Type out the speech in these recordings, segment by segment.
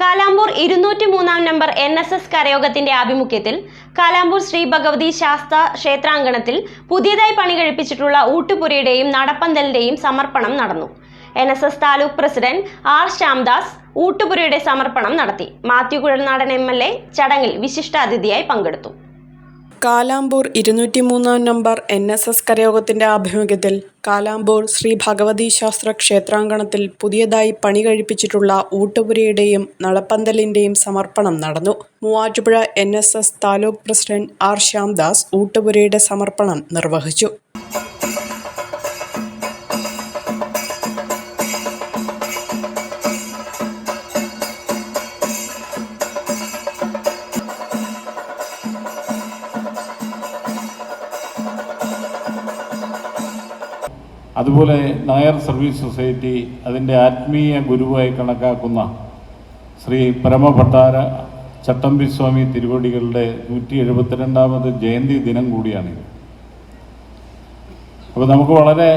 കാലാമ്പൂർ ഇരുന്നൂറ്റി മൂന്നാം number N S S കരയോഗത്തിന്റെ ആഭിമുഖ്യത്തിൽ കാലാമ്പൂർ ശ്രീ ഭഗവതി ശാസ്ത ക്ഷേത്രാങ്കണത്തിൽ പുതിയതായി പണി കഴിപ്പിച്ചിട്ടുള്ള ഊട്ടുപുരയുടെയും നടപ്പന്തലിന്റെയും സമർപ്പണം നടന്നു. N S S taluk president R Shyamdas ഊട്ടുപുരയുടെ സമർപ്പണം നടത്തി. Mathew Kuzhalnadan M L A ചടങ്ങിൽ വിശിഷ്ടാതിഥിയായി പങ്കെടുത്തു. കാലാമ്പൂർ ഇരുന്നൂറ്റി മൂന്നാം നമ്പർ എൻ എസ് എസ് കരയോഗത്തിന്റെ ആഭിമുഖ്യത്തിൽ കാലാമ്പൂർ ശ്രീ ഭഗവതി ശാസ്ത്ര ക്ഷേത്രാങ്കണത്തിൽ പുതിയതായി പണി കഴിപ്പിച്ചിട്ടുള്ള ഊട്ടുപുരയുടെയും നളപ്പന്തലിന്റെയും സമർപ്പണം നടന്നു. Muvattupuzha N taluk president R Shyamdas ഊട്ടുപുരയുടെ സമർപ്പണം നിർവഹിച്ചു. അതുപോലെ നായർ സർവീസ് സൊസൈറ്റി അതിന്റെ ആത്മീയ ഗുരുവായി കണക്കാക്കുന്ന ശ്രീ പരമഭട്ടാര ചട്ടമ്പി സ്വാമി തിരുവടികളുടെ നൂറ്റി എഴുപത്തിരണ്ടാമത് ജയന്തി ദിനം കൂടിയാണിത് അപ്പോൾ നമുക്ക് വളരെ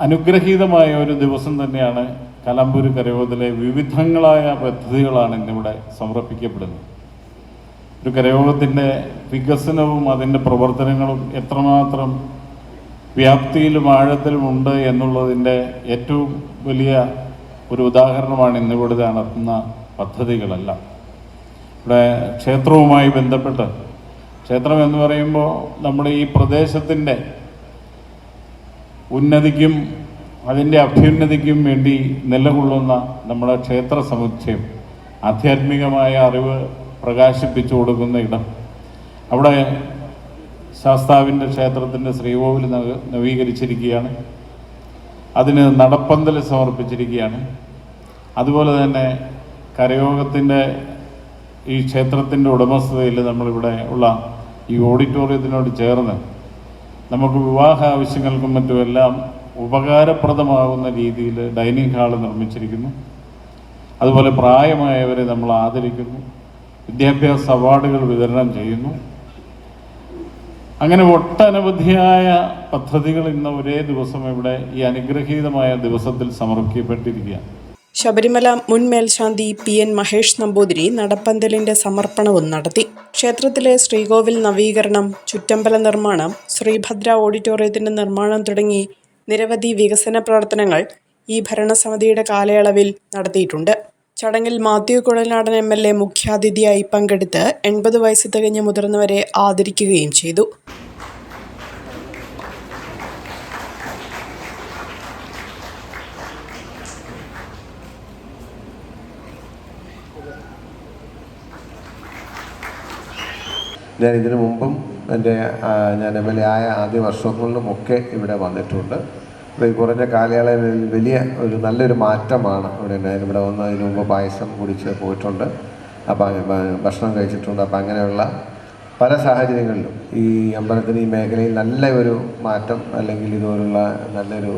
അനുഗ്രഹീതമായ ഒരു ദിവസം തന്നെയാണ് കലമ്പൂർ കരയോഗത്തിലെ വിവിധങ്ങളായ പദ്ധതികളാണ് ഇന്നിവിടെ സമർപ്പിക്കപ്പെടുന്നത്. ഒരു കരയോഗത്തിന്റെ വികസനവും അതിന്റെ പ്രവർത്തനങ്ങളും എത്രമാത്രം വ്യാപ്തിയിലും ആഴത്തിലും ഉണ്ട് എന്നുള്ളതിന്റെ ഏറ്റവും വലിയ ഒരു ഉദാഹരണമാണ് ഇന്നിവിടെ നടത്തുന്ന പദ്ധതികളെല്ലാം. ഇവിടെ ക്ഷേത്രവുമായി ബന്ധപ്പെട്ട് ക്ഷേത്രം എന്ന് പറയുമ്പോൾ നമ്മുടെ ഈ പ്രദേശത്തിന്റെ ഉന്നതിക്കും അതിന്റെ അഭ്യുന്നതിക്കും വേണ്ടി നിലകൊള്ളുന്ന നമ്മുടെ ക്ഷേത്ര സമുച്ചയം ആധ്യാത്മികമായ അറിവ് പ്രകാശിപ്പിച്ചു കൊടുക്കുന്ന ഇടം. അവിടെ ശാസ്താവിന്റെ ക്ഷേത്രത്തിന്റെ ശ്രീകോവിൽ നവീകരിച്ചിരിക്കുകയാണ്. അതിന് നടപ്പന്തൽ സമർപ്പിച്ചിരിക്കുകയാണ്. അതുപോലെ തന്നെ കരയോഗത്തിന്റെ ഈ ക്ഷേത്രത്തിന്റെ ഉടമസ്ഥതയിൽ നമ്മളിവിടെ ഉള്ള ഈ ഓഡിറ്റോറിയത്തിനോട് ചേർന്ന് നമുക്ക് വിവാഹ ആവശ്യങ്ങൾക്കും മറ്റുമെല്ലാം ഉപകാരപ്രദമാകുന്ന രീതിയിൽ ഡൈനിങ് ഹാൾ നിർമ്മിച്ചിരിക്കുന്നു. അതുപോലെ പ്രായമായവരെ നമ്മൾ ആദരിക്കുന്നു. വിദ്യാഭ്യാസ അവാർഡുകൾ വിതരണം ചെയ്യുന്നു. അങ്ങനെ ഒട്ടനവധിയായ പദ്ധതികൾ ഇന്ന് ഒരേ ദിവസം ഇവിടെ ഈ അനുഗ്രഹീതമായ ദിവസത്തിൽ സമർപ്പിക്കപ്പെട്ടിരിക്കുകയാണ് ശബരിമല മുൻ മേൽശാന്തി പി എൻ മഹേഷ് നമ്പൂതിരി നടപ്പന്തലിന്റെ സമർപ്പണവും നടത്തി. ക്ഷേത്രത്തിലെ ശ്രീകോവിൽ നവീകരണം ചുറ്റമ്പല നിർമ്മാണം ശ്രീഭദ്ര ഓഡിറ്റോറിയത്തിന്റെ നിർമ്മാണം തുടങ്ങി നിരവധി വികസന പ്രവർത്തനങ്ങൾ ഈ ഭരണസമിതിയുടെ കാലയളവിൽ നടത്തിയിട്ടുണ്ട്. ചടങ്ങിൽ Mathew Kuzhalnadan M L A മുഖ്യാതിഥിയായി പങ്കെടുത്ത് എൺപത് വയസ്സ് തികഞ്ഞ മുതിർന്നവരെ ആദരിക്കുകയും ചെയ്തു. ഞാൻ ഇതിനു മുമ്പും എന്റെ ഞാൻ എം എൽ എ ആയ ആദ്യ വർഷങ്ങളിലുമൊക്കെ ഇവിടെ വന്നിട്ടുണ്ട്. കുറഞ്ഞ കാലയളവിൽ വലിയ ഒരു നല്ലൊരു മാറ്റമാണ് ഇവിടെ ഉണ്ടായത്. ഇവിടെ വന്ന് അതിന് മുമ്പ് പായസം കുടിച്ച് പോയിട്ടുണ്ട്. അപ്പം ഭക്ഷണം കഴിച്ചിട്ടുണ്ട്. അപ്പം അങ്ങനെയുള്ള പല സാഹചര്യങ്ങളിലും ഈ അമ്പലത്തിന് ഈ മേഖലയിൽ നല്ല ഒരു മാറ്റം അല്ലെങ്കിൽ ഇതുപോലുള്ള നല്ലൊരു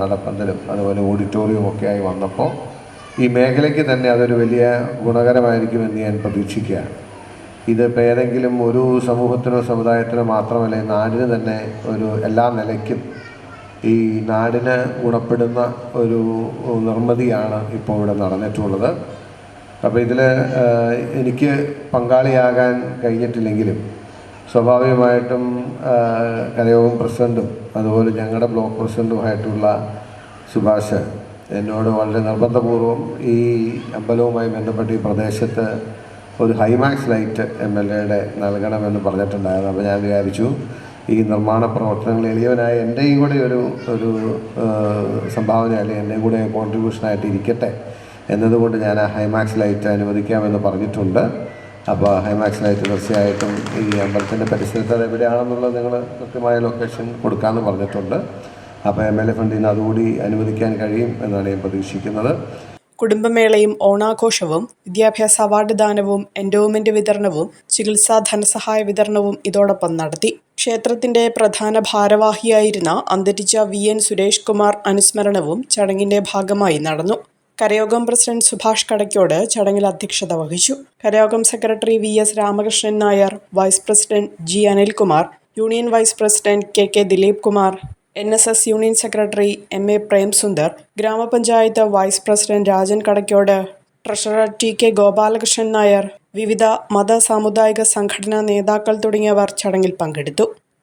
നടപ്പന്തലും അതുപോലെ ഓഡിറ്റോറിയവും ഒക്കെ ആയി വന്നപ്പോൾ ഈ മേഖലയ്ക്ക് തന്നെ അതൊരു വലിയ ഗുണകരമായിരിക്കുമെന്ന് ഞാൻ പ്രതീക്ഷിക്കുകയാണ്. ഇതിപ്പോൾ ഏതെങ്കിലും ഒരു സമൂഹത്തിനോ സമുദായത്തിനോ മാത്രമല്ല നാടിന് തന്നെ ഒരു എല്ലാ നിലയ്ക്കും ഈ നാടിന് ഗുണപ്പെടുന്ന ഒരു നിർമ്മിതിയാണ് ഇപ്പോൾ ഇവിടെ നടന്നിട്ടുള്ളത്. അപ്പോൾ ഇതിൽ എനിക്ക് പങ്കാളിയാകാൻ കഴിഞ്ഞിട്ടില്ലെങ്കിലും സ്വാഭാവികമായിട്ടും കലയോഗം പ്രസിഡന്റും അതുപോലെ ഞങ്ങളുടെ ബ്ലോക്ക് പ്രസിഡന്റുമായിട്ടുള്ള സുഭാഷ് എന്നോട് വളരെ നിർബന്ധപൂർവം ഈ അമ്പലവുമായി ബന്ധപ്പെട്ട് ഈ പ്രദേശത്ത് ഒരു ഹൈമാക്സ് ലൈറ്റ് എം എൽ എയുടെ നൽകണമെന്ന് പറഞ്ഞിട്ടുണ്ടായിരുന്നു. അപ്പോൾ ഞാൻ വിചാരിച്ചു ഈ നിർമ്മാണ പ്രവർത്തനങ്ങൾ എളിയവനായ എന്റെയും കൂടെ ഒരു ഒരു സംഭാവന അല്ലെങ്കിൽ എന്റെയും കൂടെ കോൺട്രിബ്യൂഷനായിട്ട് ഇരിക്കട്ടെ എന്നതുകൊണ്ട് ഞാൻ ആ ഹൈമാക്സ് ലൈറ്റ് അനുവദിക്കാമെന്ന് പറഞ്ഞിട്ടുണ്ട്. അപ്പോൾ ഹൈമാക്സ് ലൈറ്റ് തീർച്ചയായിട്ടും ഈ അമ്പലത്തിന്റെ പരിസരത്ത് അത് എവിടെയാണെന്നുള്ളത് നിങ്ങൾ കൃത്യമായ ലൊക്കേഷൻ കൊടുക്കാമെന്ന് പറഞ്ഞിട്ടുണ്ട്. അപ്പോൾ എം എൽ എ ഫണ്ടിന് അതുകൂടി അനുവദിക്കാൻ കഴിയും എന്നാണ് ഞാൻ പ്രതീക്ഷിക്കുന്നത്. കുടുംബമേളയും ഓണാഘോഷവും വിദ്യാഭ്യാസ അവാർഡ് ദാനവും എൻഡോമെന്റ് വിതരണവും ചികിത്സാ ധനസഹായ വിതരണവും ഇതോടൊപ്പം നടത്തി. ക്ഷേത്രത്തിന്റെ പ്രധാന ഭാരവാഹിയായിരുന്ന അന്തരിച്ച വി. എൻ. സുരേഷ് കുമാർ അനുസ്മരണവും ചടങ്ങിന്റെ ഭാഗമായി നടന്നു. കരയോഗം പ്രസിഡന്റ് സുഭാഷ് കടയ്ക്കോട് ചടങ്ങിൽ അധ്യക്ഷത വഹിച്ചു. Karayogam secretary V. S. Ramakrishnan Nair vice president G. Anilkumar union vice president K. K. Dileep Kumar N S S union secretary M A Premsundar ഗ്രാമപഞ്ചായത്ത് vice president Rajan Kadakkode treasurer T K Gopalakrishnan Nair വിവിധ മത സാമുദായിക സംഘടനാ നേതാക്കൾ തുടങ്ങിയവർ ചടങ്ങിൽ പങ്കെടുത്തു